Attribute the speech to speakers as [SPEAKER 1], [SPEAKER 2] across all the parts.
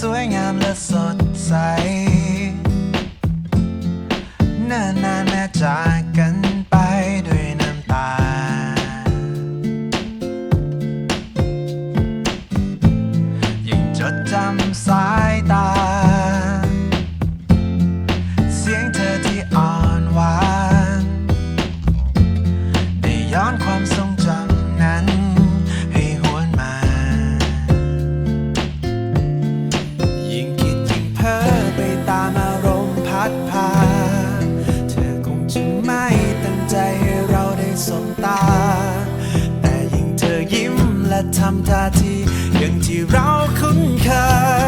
[SPEAKER 1] สวยงามและสดใส เนินนานแม้จากกันไปด้วยน้ำตา ยังจดจำสาย สบตา แต่ยิ่งเธอยิ้มและทำท่าทีอย่างที่เราคุ้นเค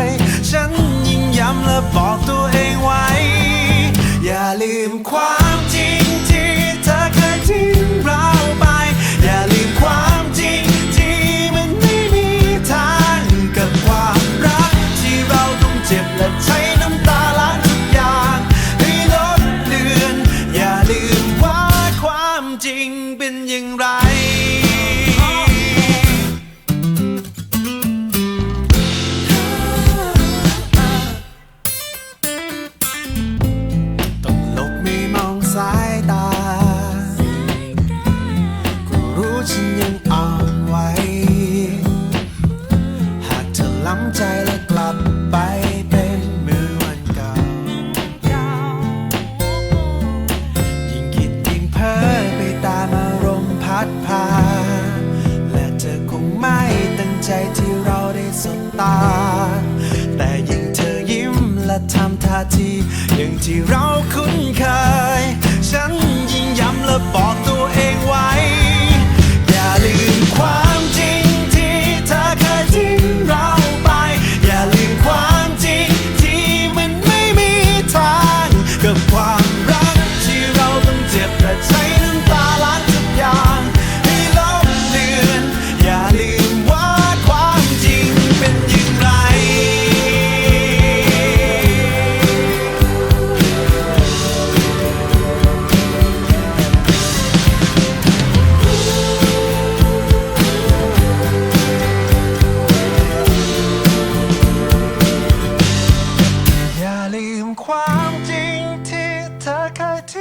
[SPEAKER 1] ย ฉัน ยังอ่อนไวหากเธอล้ำใจและกลับไปเป็นมือวันเก่า ยิงคิดยิงเพอไปตามอารมณ์พัดพา และเธอคงไม่ตั้งใจที่เราได้สบตา แต่ยิ่งเธอยิ้มและทำท่าทีอย่างที่เราคุ้นเคย ฉันยิ่งย้ำและบอก like I do.